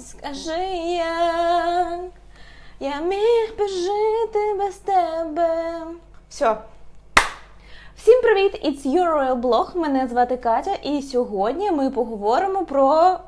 Скажи, як я міг би жити без тебе. Все. Всім привіт! It's your royal blog. Мене звати Катя, і сьогодні ми поговоримо про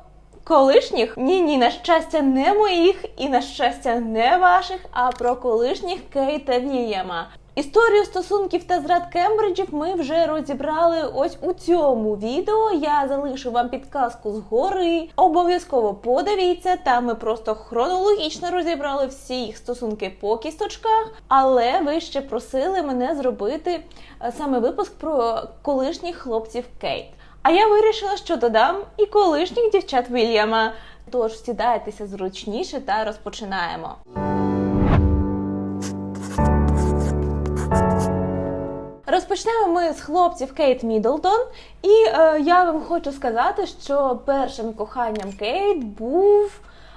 колишніх. Ні, ні, на щастя, не моїх і на щастя, не ваших, а про колишніх Кейт та Вільяма. Історію стосунків та зрад Кембриджів ми вже розібрали ось у цьому відео. Я залишу вам підказку згори. Обов'язково подивіться, там ми просто хронологічно розібрали всі їх стосунки по кісточках. Але ви ще просили мене зробити е, саме випуск про колишніх хлопців Кейт. А я вирішила, що додам і колишніх дівчат Вільяма. Тож сідайтеся зручніше та розпочинаємо. Розпочнемо ми з хлопців Кейт Міддлтон. І е, я вам хочу сказати, що першим коханням Кейт був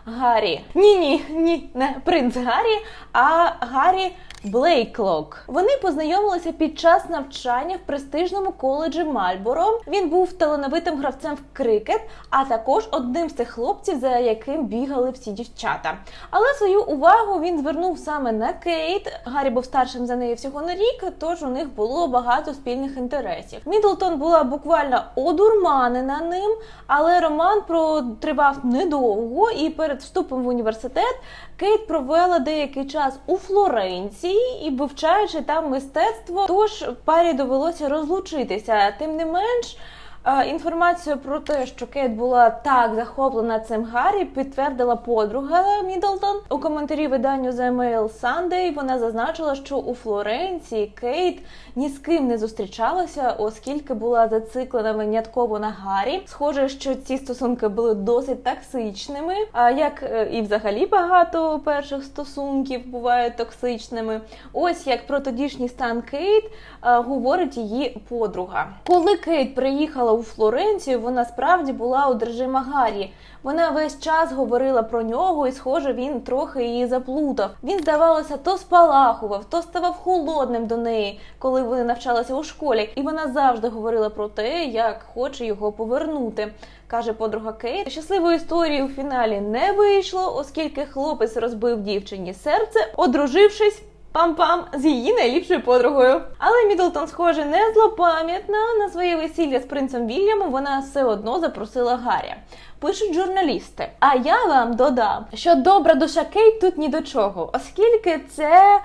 Гаррі. Ні, ні, ні, не принц Гаррі, а Гаррі Блейклок. Вони познайомилися під час навчання в престижному коледжі Мальборо. Він був талановитим гравцем в крикет, а також одним з тих хлопців, за яким бігали всі дівчата. Але свою увагу він звернув саме на Кейт. Гаррі був старшим за неї всього на рік, тож у них було багато спільних інтересів. Мідлтон була буквально одурманена ним, але роман протривав недовго, і перед вступом в університет Кейт провела деякий час у Флоренції і вивчаючи там мистецтво, тож парі довелося розлучитися. Тим не менш. Інформацію про те, що Кейт була так захоплена цим Гаррі, підтвердила подруга Міддлтон. У коментарі виданню The Mail Sunday вона зазначила, що у Флоренції Кейт ні з ким не зустрічалася, оскільки була зациклена винятково на Гаррі. Схоже, що ці стосунки були досить токсичними. А як е, і взагалі багато перших стосунків бувають токсичними. Ось як про тодішній стан Кейт говорить її подруга. Коли Кейт приїхала у Флоренцію, вона справді була одержима Гаррі. Вона весь час говорила про нього, і, схоже, він трохи її заплутав. Він, здавалося, то спалахував, то ставав холодним до неї, коли вони навчалися у школі. І вона завжди говорила про те, як хоче його повернути. Каже подруга Кейт. Щасливої історії у фіналі не вийшло, оскільки хлопець розбив дівчині серце, одружившись. Пам-пам з її найліпшою подругою. Але Мідлтон, схоже, не злопам'ятна. На своє весілля з принцем Вільямом вона все одно запросила Гаррі. Пишуть журналісти. А я вам додам, що добра душа Кейт тут ні до чого, оскільки це.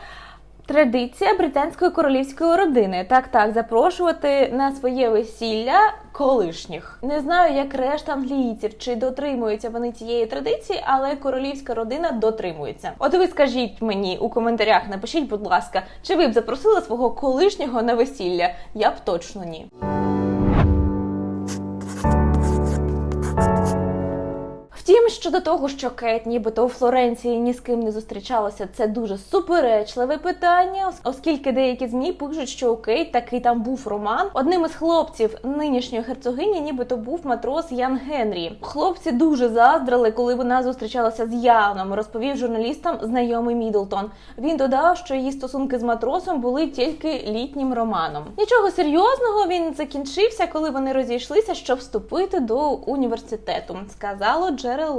Традиція британської королівської родини так так запрошувати на своє весілля колишніх. Не знаю, як решта англійців, чи дотримуються вони цієї традиції, але королівська родина дотримується. От ви скажіть мені у коментарях, напишіть, будь ласка, чи ви б запросили свого колишнього на весілля? Я б точно ні. Щодо того, що Кейт нібито у Флоренції ні з ким не зустрічалася, це дуже суперечливе питання, оскільки деякі змі пишуть, що у Кейт таки там був роман. Одним із хлопців нинішньої герцогині, нібито був матрос Ян Генрі. Хлопці дуже заздрили, коли вона зустрічалася з Яном, розповів журналістам знайомий Міддлтон. Він додав, що її стосунки з матросом були тільки літнім романом. Нічого серйозного він закінчився, коли вони розійшлися, щоб вступити до університету, сказало джерело.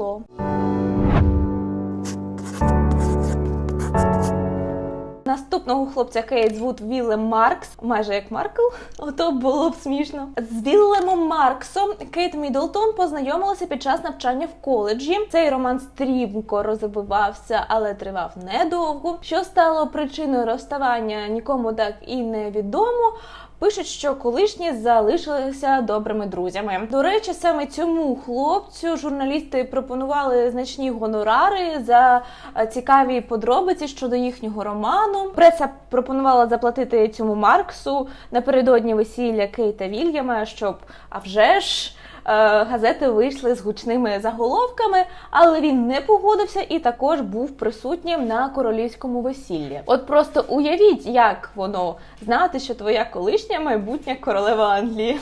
Наступного хлопця Кейт звуть Вілем Маркс, майже як Маркл. Ото було б смішно. З Вілемом Марксом Кейт Міддлтон познайомилася під час навчання в коледжі. Цей роман стрімко розвивався, але тривав недовго. Що стало причиною розставання, нікому так і не відомо. Пишуть, що колишні залишилися добрими друзями. До речі, саме цьому хлопцю журналісти пропонували значні гонорари за е, цікаві подробиці щодо їхнього роману. Преса пропонувала заплатити цьому Марксу напередодні весілля Кейта Вільяма, щоб а вже ж. Е, Газети вийшли з гучними заголовками, але він не погодився і також був присутнім на королівському весіллі. От просто уявіть, як воно знати, що твоя колишня майбутня королева Англії.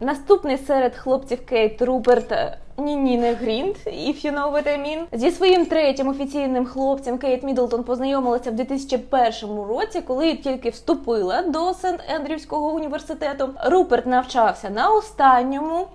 Наступний серед хлопців Кейт Руперт Ні, ні, не Грінт, if you know what I mean. Зі своїм третім офіційним хлопцем Кейт Міддлтон познайомилася в 2001 році, коли тільки вступила до Сент Ендрювського університету. Руперт навчався на останньому.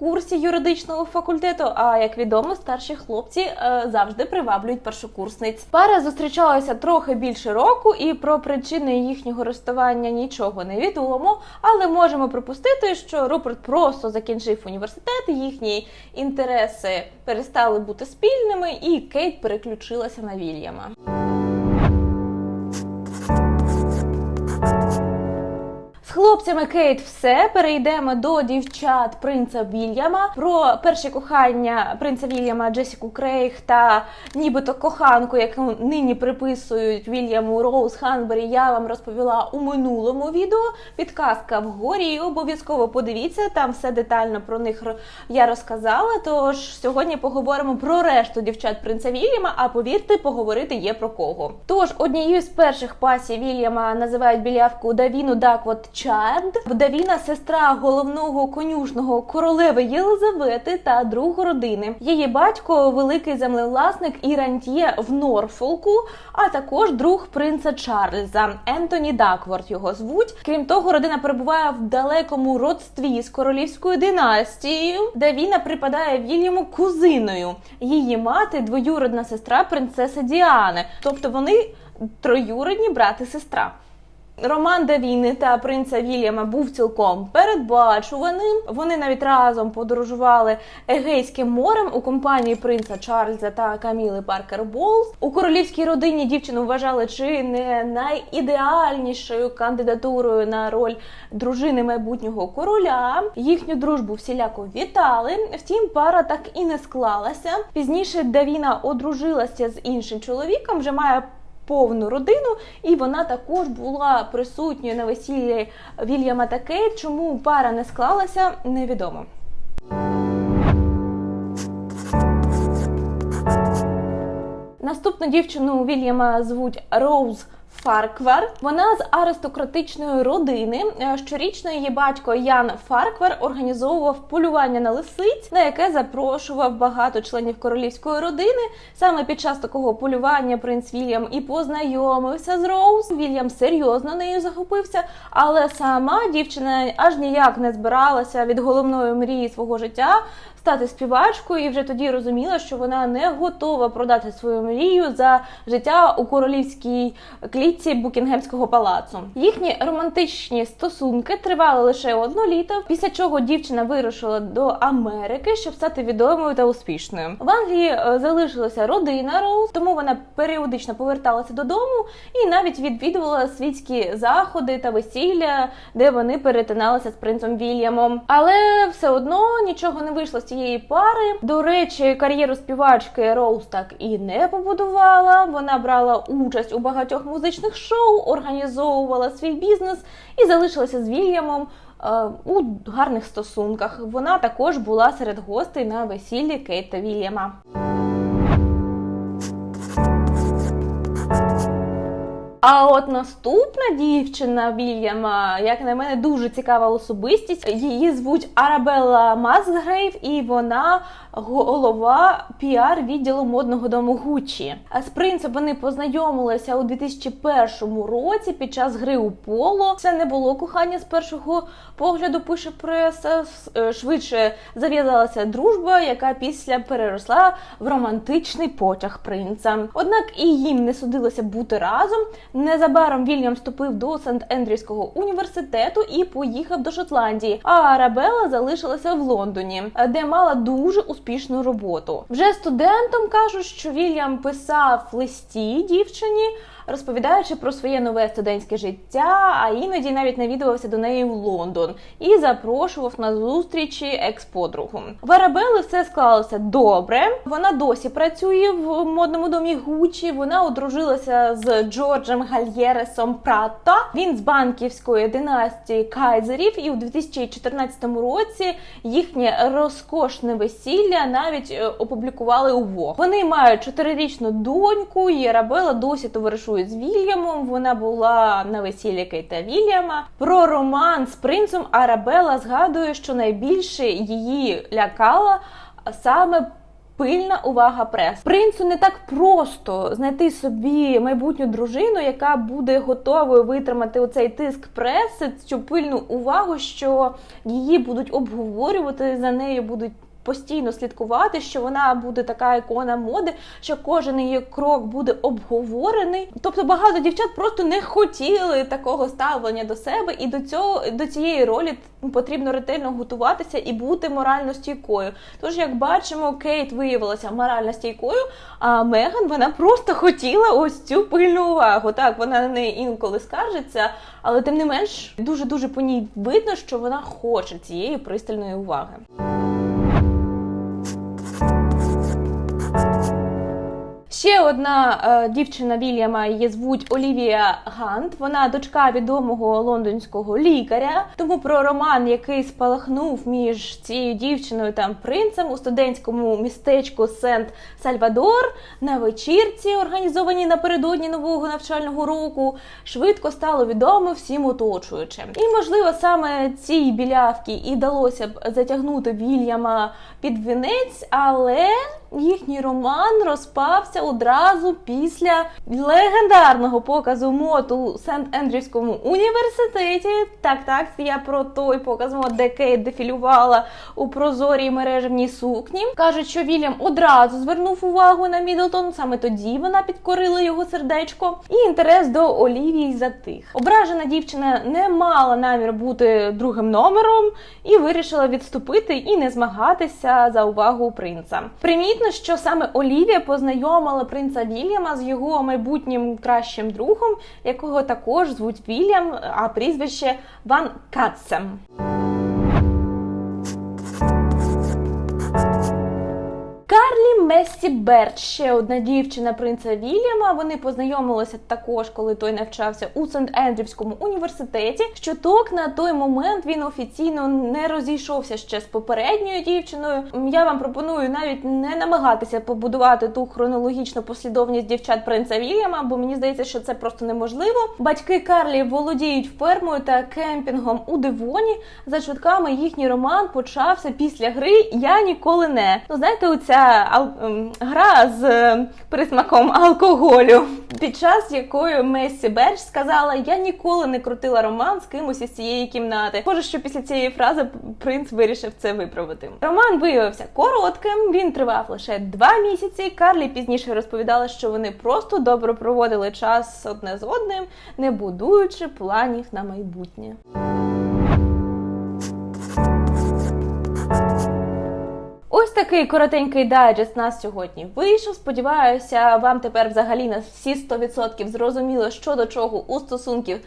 Курсі юридичного факультету, а як відомо, старші хлопці е, завжди приваблюють першокурсниць. Пара зустрічалася трохи більше року, і про причини їхнього розставання нічого не відомо. Але можемо припустити, що Руперт просто закінчив університет, їхні інтереси перестали бути спільними, і Кейт переключилася на Вільяма. Хлопцями Кейт все перейдемо до дівчат принца Вільяма. Про перше кохання принца Вільяма Джесіку Крейг та нібито коханку, яку нині приписують Вільяму Роуз Ханбері. Я вам розповіла у минулому відео. Підказка вгорі. і Обов'язково подивіться там все детально про них я розказала. Тож сьогодні поговоримо про решту дівчат принца Вільяма. А повірте, поговорити є про кого. Тож однією з перших пасій Вільяма називають білявку Давіну Даквот Чад. Давіна сестра головного конюшного королеви Єлизавети та друг родини. Її батько великий землевласник і рантьє в Норфолку, а також друг принца Чарльза Ентоні Дакворт його звуть. Крім того, родина перебуває в далекому родстві з королівською династією. Давіна припадає Вільяму кузиною. Її мати двоюродна сестра принцеси Діани, тобто вони троюродні брат і сестра. Роман Давіни та принца Вільяма був цілком передбачуваним. Вони навіть разом подорожували Егейським морем у компанії принца Чарльза та Каміли Паркер Болс. У королівській родині дівчину вважали чи не найідеальнішою кандидатурою на роль дружини майбутнього короля. Їхню дружбу всіляко вітали. Втім, пара так і не склалася. Пізніше Давіна одружилася з іншим чоловіком, вже має повну родину, і вона також була присутньою на весіллі Вільяма та Кейт. Чому пара не склалася, невідомо. Наступну дівчину Вільяма звуть Роуз Фарквар. Вона з аристократичної родини. Е, Щорічно її батько Ян Фарквар організовував полювання на лисиць, на яке запрошував багато членів королівської родини. Саме під час такого полювання принц Вільям і познайомився з Роуз. Вільям серйозно нею захопився, але сама дівчина аж ніяк не збиралася від головної мрії свого життя стати співачкою, і вже тоді розуміла, що вона не готова продати свою мрію за життя у королівській клітці Букінгемського палацу. Їхні романтичні стосунки тривали лише одно літо, після чого дівчина вирушила до Америки, щоб стати відомою та успішною. В Англії е, залишилася родина Роуз, тому вона періодично поверталася додому і навіть відвідувала світські заходи та весілля, де вони перетиналися з принцем Вільямом. Але все одно нічого не вийшло з цієї пари. До речі, кар'єру співачки Роуз так і не побудувала. Вона брала участь у багатьох музичних шоу, організовувала свій бізнес і залишилася з Вільямом. е, У гарних стосунках вона також була серед гостей на весіллі Кейт та Вільяма. А от наступна дівчина Вільяма, як на мене, дуже цікава особистість. Її звуть Арабелла Мазгрейв, і вона голова піар відділу модного дому Гуччі. А з принцем вони познайомилися у 2001 році під час гри у поло. Це не було кохання з першого погляду. Пише преса. Е, Швидше зав'язалася дружба, яка після переросла в романтичний потяг принца. Однак і їм не судилося бути разом. Незабаром Вільям вступив до Сент-Ендрівського університету і поїхав до Шотландії. А Арабела залишилася в Лондоні, де мала дуже успішну роботу. Вже студентом кажуть, що Вільям писав листі дівчині. Розповідаючи про своє нове студентське життя, а іноді навіть навідувався до неї в Лондон і запрошував на зустрічі екс-подругу. Арабели все склалося добре. Вона досі працює в модному домі Гучі. Вона одружилася з Джорджем Гальєресом Пратта. Він з банківської династії Кайзерів, і у 2014 році їхнє розкошне весілля навіть е, опублікували у Vogue. Вони мають чотирирічну доньку. І Арабела досі товаришує з Вільямом. Вона була на весіллі Кейта Вільяма. Про роман з принцем Арабела згадує, що найбільше її лякала саме. Пильна увага прес. Принцу не так просто знайти собі майбутню дружину, яка буде готовою витримати оцей тиск преси, цю пильну увагу, що її будуть обговорювати за нею, будуть постійно слідкувати, що вона буде така ікона моди, що кожен її крок буде обговорений. Тобто багато дівчат просто не хотіли такого ставлення до себе, і до цього до цієї ролі потрібно ретельно готуватися і бути морально стійкою. Тож, як бачимо, Кейт виявилася морально стійкою, а Меган вона просто хотіла ось цю пильну увагу. Так, вона на неї інколи скаржиться, але тим не менш дуже дуже по ній видно, що вона хоче цієї пристальної уваги. Ще одна е, дівчина Вільяма її звуть Олівія Гант. Вона дочка відомого лондонського лікаря. Тому про роман, який спалахнув між цією дівчиною та принцем у студентському містечку Сент Сальвадор на вечірці, організованій напередодні нового навчального року, швидко стало відомо всім оточуючим. І можливо саме цій білявці і вдалося б затягнути Вільяма під вінець, але їхній роман розпався одразу після легендарного показу мод у Сент-Ендрівському університеті. Так, так, я про той показ мод, де Кейт дефілювала у прозорій мережевній сукні. Кажуть, що Вільям одразу звернув увагу на Мідлтон. Саме тоді вона підкорила його сердечко, і інтерес до Олівії затих. Ображена дівчина не мала намір бути другим номером і вирішила відступити і не змагатися за увагу принца. Примітно, що саме Олівія познайомила принца Вільяма з його майбутнім кращим другом, якого також звуть Вільям, а прізвище Ван Катсем. Мессі Берт, ще одна дівчина принца Вільяма. Вони познайомилися також, коли той навчався у Сент-Ендрівському університеті. Щоток на той момент він офіційно не розійшовся ще з попередньою дівчиною. Я вам пропоную навіть не намагатися побудувати ту хронологічну послідовність дівчат принца Вільяма, бо мені здається, що це просто неможливо. Батьки Карлі володіють фермою та кемпінгом у Девоні. За чутками їхній роман почався після гри Я ніколи не. Ну знаєте, оця гра з е, присмаком алкоголю, під час якої Месі Берч сказала: Я ніколи не крутила роман з кимось із цієї кімнати. Може, що після цієї фрази принц вирішив це виправити. Роман виявився коротким. Він тривав лише два місяці. Карлі пізніше розповідала, що вони просто добре проводили час одне з одним, не будуючи планів на майбутнє. Такий коротенький дайджест нас сьогодні вийшов. Сподіваюся, вам тепер взагалі на всі 100% зрозуміло, що до чого у стосунків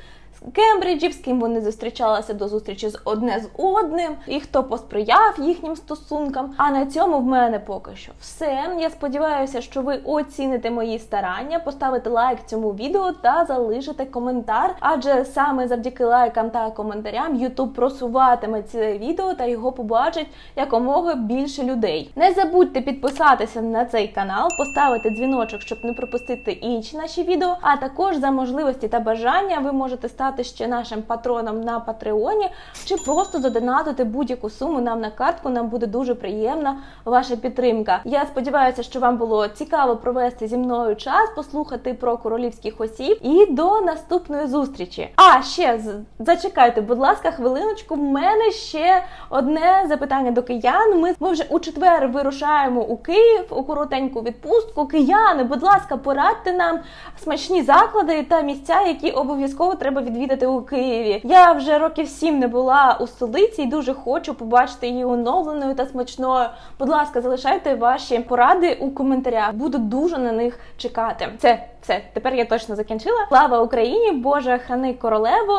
з Кембриджів, з ким вони зустрічалися до зустрічі з одне з одним, і хто посприяв їхнім стосункам. А на цьому в мене поки що все. Я сподіваюся, що ви оціните мої старання, поставите лайк цьому відео та залишите коментар. Адже саме завдяки лайкам та коментарям YouTube просуватиме це відео та його побачить якомога більше людей. Не забудьте підписатися на цей канал, поставити дзвіночок, щоб не пропустити інші наші відео. А також за можливості та бажання ви можете стати ще нашим патроном на Патреоні чи просто задонатити будь-яку суму нам на картку. Нам буде дуже приємна ваша підтримка. Я сподіваюся, що вам було цікаво провести зі мною час, послухати про королівських осіб і до наступної зустрічі. А ще зачекайте, будь ласка, хвилиночку. В мене ще одне запитання до киян. Ми, ми вже у четвер вирушаємо у Київ у коротеньку відпустку. Кияни, будь ласка, порадьте нам смачні заклади та місця, які обов'язково треба відвідати у Києві. Я вже років сім не була у столиці і дуже хочу побачити її оновленою та смачною. Будь ласка, залишайте ваші поради у коментарях. Буду дуже на них чекати. Це все. Тепер я точно закінчила. Слава Україні! Боже, храни королеву!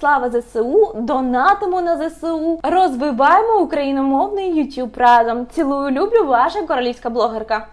Слава ЗСУ! Донатимо на ЗСУ! Розвиваємо україномовний YouTube разом. Цілую, люблю, ваша королівська блогерка.